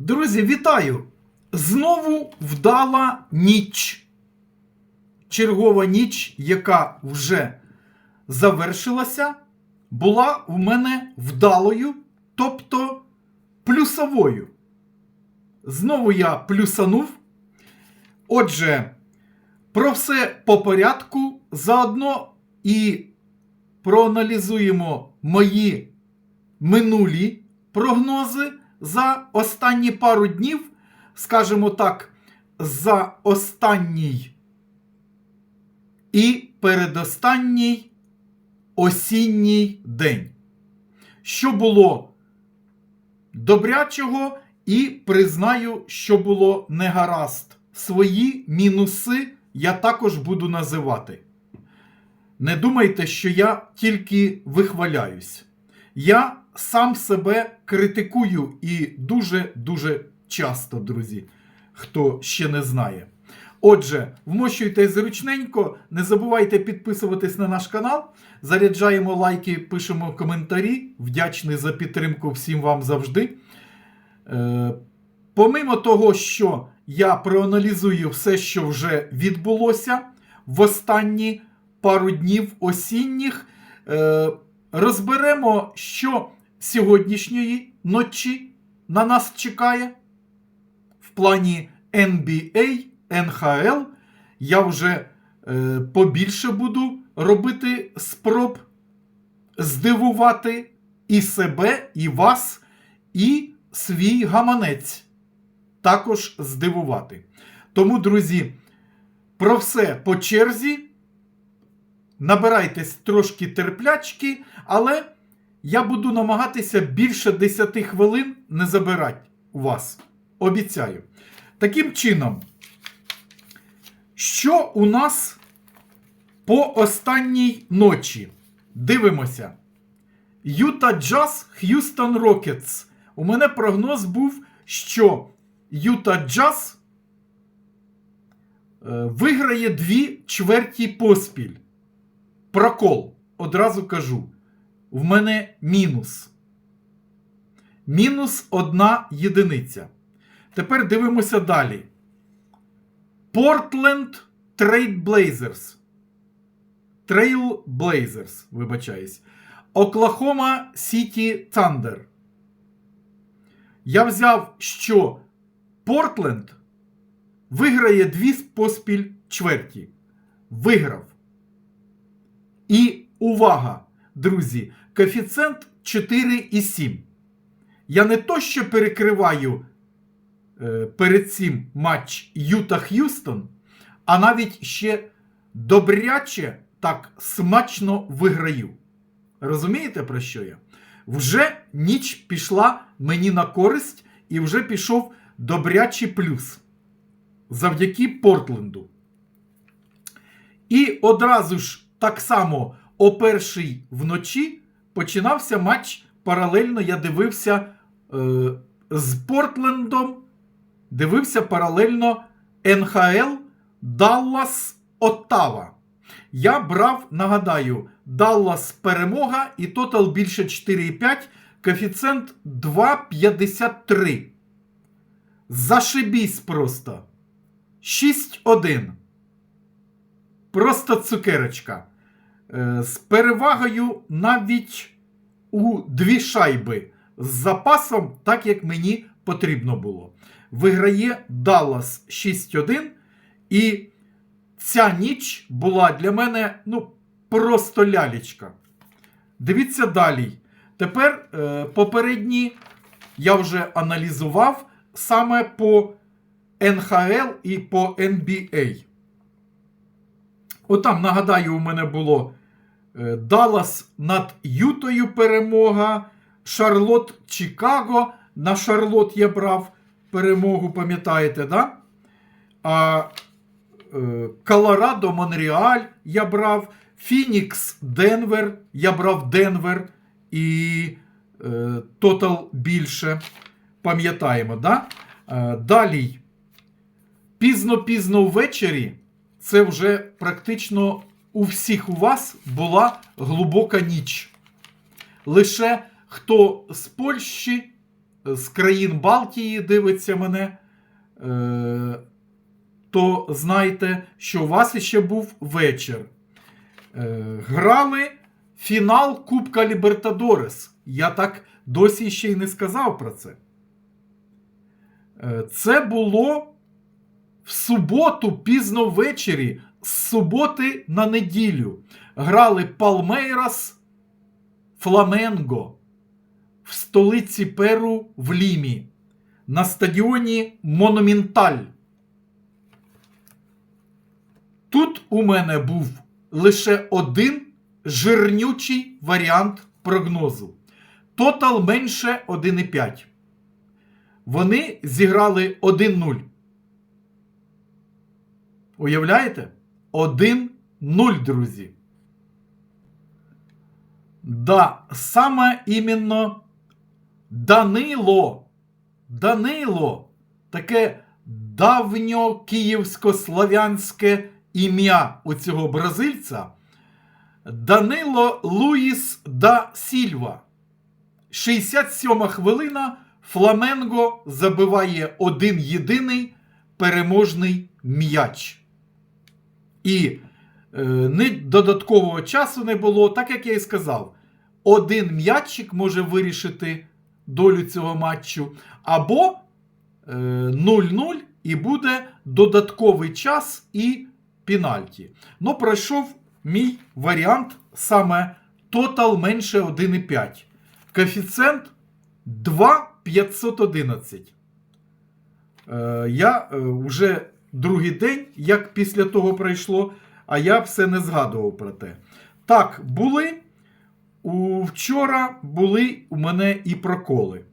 Друзі, вітаю! Знову вдала ніч. Чергова ніч, яка вже завершилася, була в мене вдалою, тобто плюсовою. Знову я плюсанув. Отже, про все по порядку. Заодно і проаналізуємо мої минулі прогнози за останні пару днів, скажімо так, за останній і передостанній осінній день. Що було добрячого, і признаю, що було негаразд. Свої мінуси я також буду називати. Не думайте, що я тільки вихваляюсь. Я сам себе критикую і дуже-дуже часто, друзі, хто ще не знає. Отже, вмощуйте зручненько, не забувайте підписуватись на наш канал. Заряджаємо лайки, пишемо коментарі. Вдячний за підтримку всім вам завжди. Е, помимо того, що я проаналізую все, що вже відбулося в останні пару днів осінніх, е, розберемо, що сьогоднішньої ночі на нас чекає в плані NBA, НХЛ. Я вже е, побільше буду робити спроб здивувати і себе, і вас, і свій гаманець також здивувати. Тому, друзі, про все по черзі. Набирайтесь трошки терплячки, але я буду намагатися більше 10 хвилин не забирати у вас. Обіцяю. Таким чином, що у нас по останній ночі? Дивимося. Юта Джаз, Х'юстон Рокетс. У мене прогноз був, що Юта Джаз е, виграє дві чверті поспіль. Прокол. Одразу кажу. В мене мінус. Мінус одна єдиниця. Тепер дивимося далі. Портленд. Трейл Blazers, вибачаюсь. Оклахома Сіті Thunder. Я взяв, що Портленд виграє дві поспіль чверті. Виграв. І увага, друзі, коефіцієнт 4,7. Я не то, що перекриваю е, перед цим матч Юта Х'юстон, а навіть ще добряче так смачно виграю. Розумієте, про що я? Вже ніч пішла мені на користь і вже пішов добрячий плюс. Завдяки Портленду. І одразу ж так само о першій вночі починався матч. Паралельно я дивився е, з Портлендом. Дивився паралельно НХЛ Даллас Оттава. Я брав, нагадаю, Даллас перемога і тотал більше 4,5, коефіцієнт 2,53. Зашибісь просто. 6-1. Просто цукерочка. Е, з перевагою навіть у дві шайби. З запасом, так як мені потрібно було. Виграє Даллас 6-1. І ця ніч була для мене ну, просто лялечка. Дивіться далі. Тепер е, попередні я вже аналізував саме по НХЛ і по NBA. Отам, нагадаю, у мене було Даллас над Ютою перемога, Шарлот Чикаго. На Шарлот я брав перемогу, пам'ятаєте, да? А е, Колорадо, Монреаль я брав, Фінікс, Денвер. Я брав Денвер і е, більше. Пам'ятаємо, да? Е, далі. Пізно-пізно ввечері. Це вже практично у всіх у вас була глибока ніч. Лише хто з Польщі, з країн Балтії дивиться мене, е, то знайте, що у вас ще був вечір. Е, грали фінал Кубка Лібертадорес. Я так досі ще й не сказав про це. Е, Це було в суботу пізно ввечері, з суботи на неділю. Грали Палмейрас Фламенго в столиці Перу в Лімі на стадіоні Монументаль. Тут у мене був лише один жирнючий варіант прогнозу. Тотал менше 1,5. Вони зіграли 1-0. Уявляєте? 1-0, друзі. Да, саме іменно Данило. Данило. Таке давньокиївсько-слав'янське ім'я у цього бразильця. Данило Луїс да Сільва. 67 хвилина. Фламенго забиває один єдиний переможний м'яч. І е, додаткового часу не було, так як я і сказав. Один м'ячик може вирішити долю цього матчу, або е, 0-0 і буде додатковий час і пенальті. Ну, пройшов мій варіант саме тотал менше 1,5. Коефіцієнт 2,511. Е, я е, вже другий день, як після того пройшло, а я все не згадував про те. Так, були. У вчора були у мене і проколи.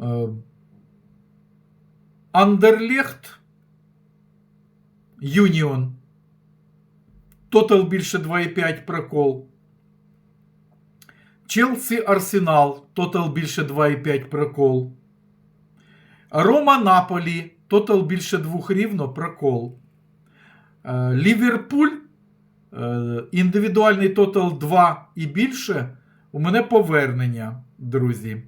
Е, Андерлехт Юніон. Тотал більше 2,5 прокол. Челсі Арсенал. Тотал більше 2,5 прокол. Рома Наполі. Тотал більше 2 рівно прокол. Е, Ліверпуль. е, Індивідуальний тотал 2 і більше. У мене повернення, друзі.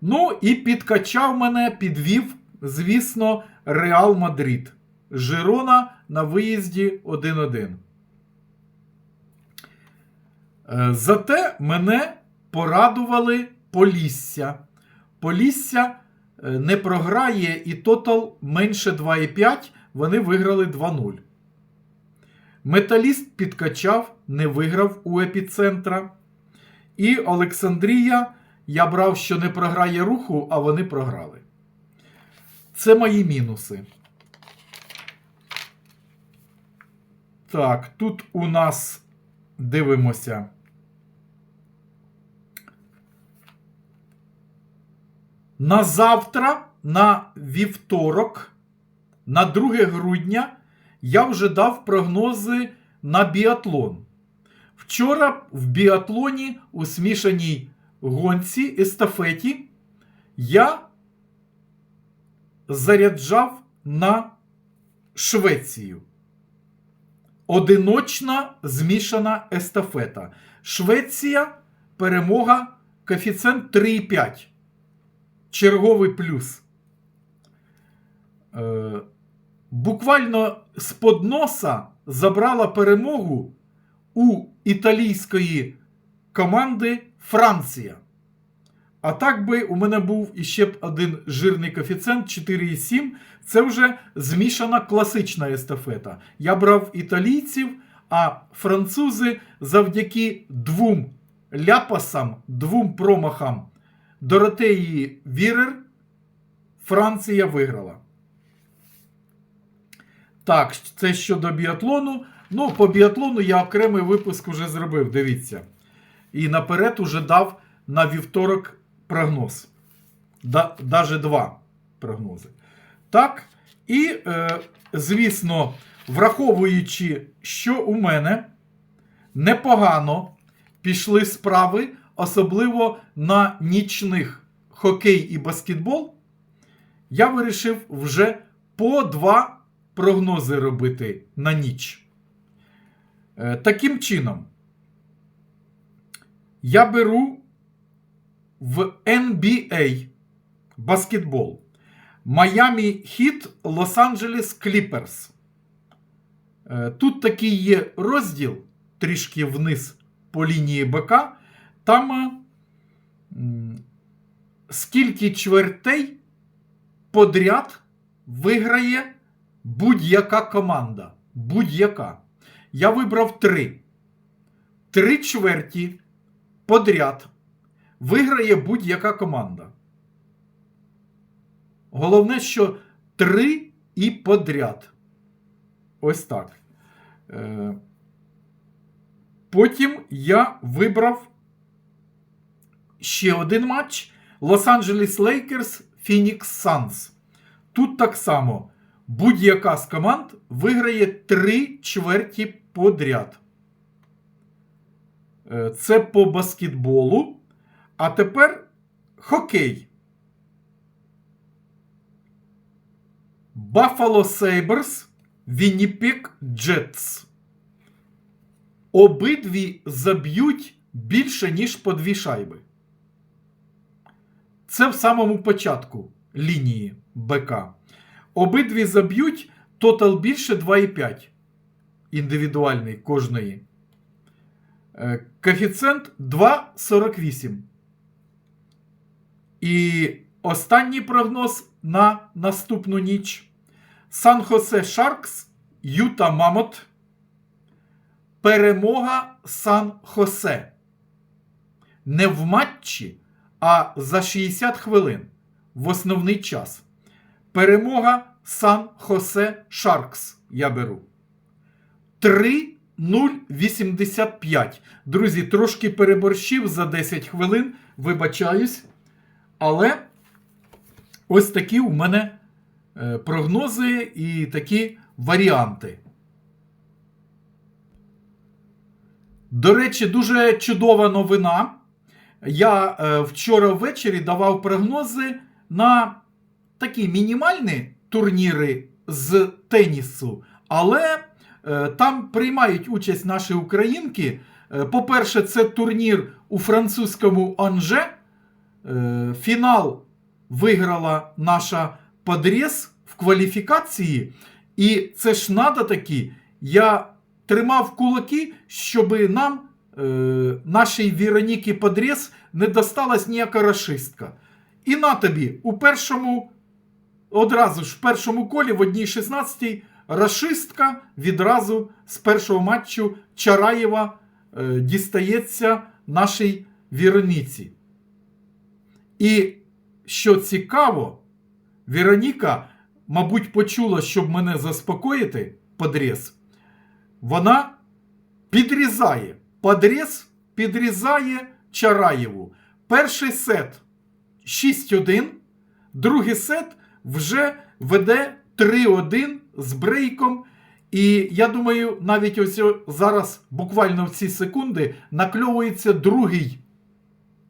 Ну, і підкачав мене, підвів, звісно, Реал Мадрид. Жирона на виїзді 1-1. Е, Зате мене порадували Полісся. Полісся не програє і тотал менше 2,5. Вони виграли 2-0. Металіст підкачав, не виграв у епіцентра. І Олександрія я брав, що не програє руху, а вони програли. Це мої мінуси. Так, тут у нас дивимося. На завтра, на вівторок, на 2 грудня, я вже дав прогнози на біатлон. Вчора в біатлоні у смішаній гонці естафеті я заряджав на Швецію. Одиночна змішана естафета. Швеція перемога коефіцієнт 3,5. Черговий плюс. Е, буквально з подноса забрала перемогу у італійської команди Франція. А так би у мене був іще б один жирний коефіцієнт 4,7. Це вже змішана класична естафета. Я брав італійців, а французи завдяки двом ляпасам, двом промахам Доротеї Вірер Франція виграла. Так, це щодо біатлону. Ну, по біатлону я окремий випуск вже зробив, дивіться. І наперед уже дав на вівторок прогноз. Да, Даже два прогнози. Так. І, е, звісно, враховуючи, що у мене непогано пішли справи, особливо на нічних хокей і баскетбол, я вирішив вже по два прогнози робити на ніч. Е, Таким чином, я беру в NBA баскетбол. Майами Хіт Лос-Анджелес Кліперс. Е, Тут такий є розділ трішки вниз по лінії БК. Там е, скільки чвертей подряд виграє будь-яка команда. Будь-яка. Я вибрав три. Три чверті подряд виграє будь-яка команда. Головне, що три і подряд. Ось так. Е, Потім я вибрав ще один матч Лос-Анджелес Лейкерс Phoenix Suns. Тут так само будь-яка з команд виграє три чверті подряд. Е, Це по баскетболу. А тепер хокей. Buffalo Sabres, Winnipeg Jets. Обидві заб'ють більше, ніж по дві шайби. Це в самому початку лінії БК. Обидві заб'ють тотал більше 2,5 індивідуальний кожної. Е, Коефіцієнт 2,48. І останній прогноз на наступну ніч. Сан-Хосе Шаркс, Юта Мамот. Перемога Сан-Хосе. Не в матчі, а за 60 хвилин в основний час. Перемога Сан-Хосе Шаркс. Я беру. 3-0-85. Друзі, трошки переборщив за 10 хвилин. Вибачаюсь. Але ось такі у мене е, прогнози і такі варіанти. До речі, дуже чудова новина. Я е, вчора ввечері давав прогнози на такі мінімальні турніри з тенісу, але е, там приймають участь наші українки. Е, по-перше, це турнір у французькому Анже. Фінал виграла наша Подрез в кваліфікації. І це ж надо таки. Я тримав кулаки, щоб нам, нашій Вероніки Подрез, не досталась ніяка расистка. І на тобі у першому, одразу ж в першому колі, в одній 16 расистка відразу з першого матчу Чараєва е, дістається нашій Вероніці. І що цікаво, Вероніка, мабуть, почула, щоб мене заспокоїти, подріз. Вона підрізає. Подріз підрізає Чараєву. Перший сет 6-1, другий сет вже веде 3-1 з брейком. І я думаю, навіть ось зараз, буквально в ці секунди, накльовується другий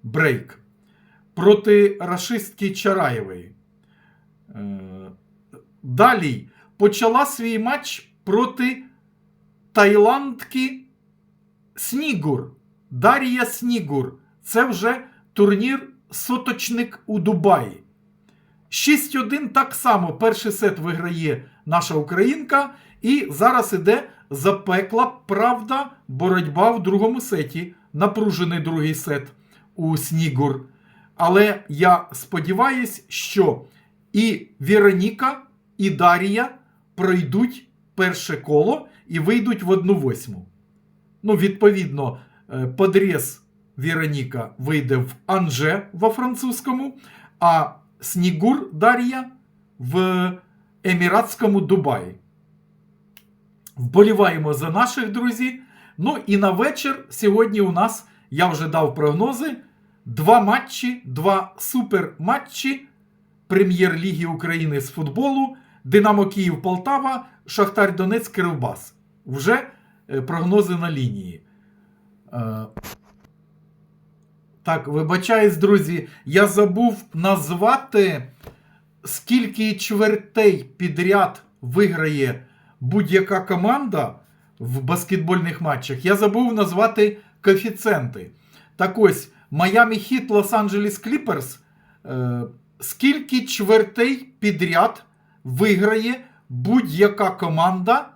брейк проти рашистки Чараєвої. Е, Далі почала свій матч проти Таїландки Снігур. Дар'я Снігур. Це вже турнір соточник у Дубаї. 6-1 так само перший сет виграє наша українка. І зараз іде запекла правда боротьба в другому сеті. Напружений другий сет у Снігур. Але я сподіваюся, що і Вероніка, і Дарія пройдуть перше коло і вийдуть в одну восьму. Ну, відповідно, е, подріз Вероніка вийде в Анже во французькому, а Снігур Дар'я в Еміратському Дубаї. Вболіваємо за наших друзів. Ну і на вечір сьогодні у нас, я вже дав прогнози, два матчі, два суперматчі Прем'єр-ліги України з футболу. Динамо Київ Полтава, Шахтар Донецьк Кривбас. Вже прогнози на лінії. Е, Так, вибачаюсь, друзі, я забув назвати, скільки чвертей підряд виграє будь-яка команда в баскетбольних матчах. Я забув назвати коефіцієнти. Так ось, Майами Хіт Лос-Анджелес Кліперс е, скільки чвертей підряд виграє будь-яка команда.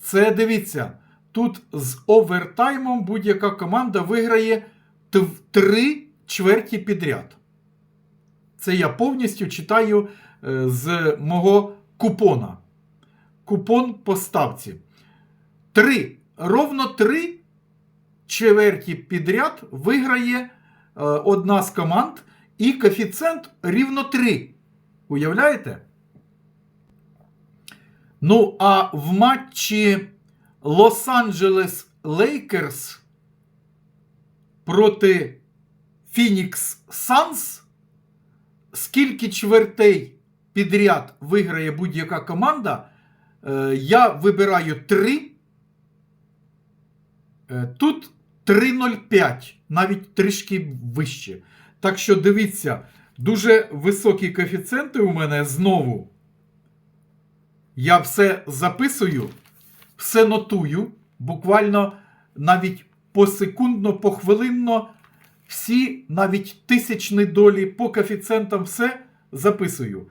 Це дивіться, тут з овертаймом будь-яка команда виграє три чверті підряд. Це я повністю читаю е, з мого купона. Купон по ставці. Три. Ровно три чверті підряд виграє е, одна з команд, і коефіцієнт рівно 3. Уявляєте? Ну, а в матчі Лос-Анджелес Лейкерс проти Фінікс Санс, скільки чвертей підряд виграє будь-яка команда, е, я вибираю 3. Е, Тут 3,05, навіть трішки вище. Так що дивіться, дуже високі коефіцієнти у мене знову. Я все записую, все нотую, буквально навіть посекундно, похвилинно, всі навіть тисячні долі по коефіцієнтам все записую.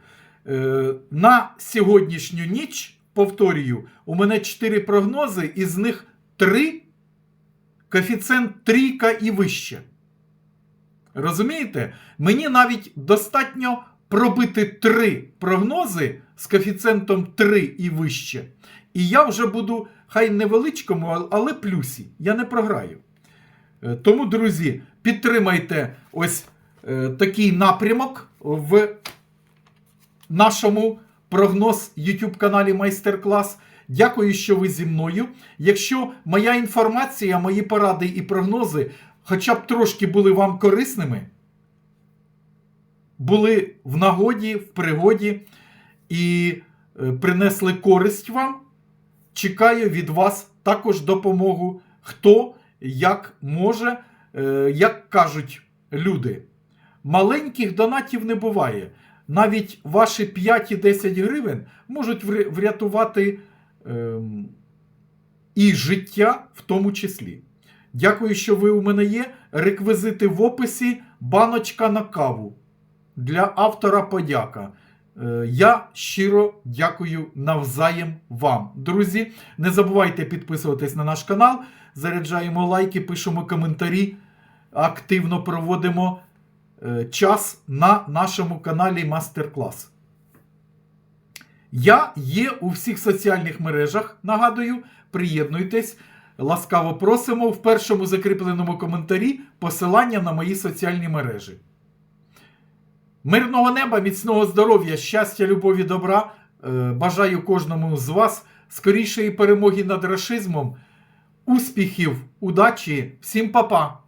Е, на сьогоднішню ніч, повторюю, у мене 4 прогнози, із них 3 коефіцієнт трійка і вище. Розумієте? Мені навіть достатньо пробити 3 прогнози з коефіцієнтом 3 і вище. І я вже буду, хай невеличкому, але плюсі. Я не програю. Е, Тому, друзі, підтримайте ось е, такий напрямок в нашому прогноз YouTube каналі Майстер-клас. Дякую, що ви зі мною. Якщо моя інформація, мої поради і прогнози хоча б трошки були вам корисними, були в нагоді, в пригоді і е, принесли користь вам, чекаю від вас також допомогу. Хто як може, Е, як кажуть люди, маленьких донатів не буває. Навіть ваші 5 і 10 гривень можуть врятувати ем, і життя в тому числі. Дякую, що ви у мене є. Реквізити в описі баночка на каву. Для автора подяка. Е, Я щиро дякую навзаєм вам. Друзі, не забувайте підписуватись на наш канал. Заряджаємо лайки, пишемо коментарі, активно проводимо е, час на нашому каналі Мастер-клас. Я є у всіх соціальних мережах. Нагадую, приєднуйтесь. Ласкаво просимо в першому закріпленому коментарі посилання на мої соціальні мережі. Мирного неба, міцного здоров'я, щастя, любові, добра. Е, Бажаю кожному з вас скорішої перемоги над рашизмом, успіхів, удачі, всім па-па!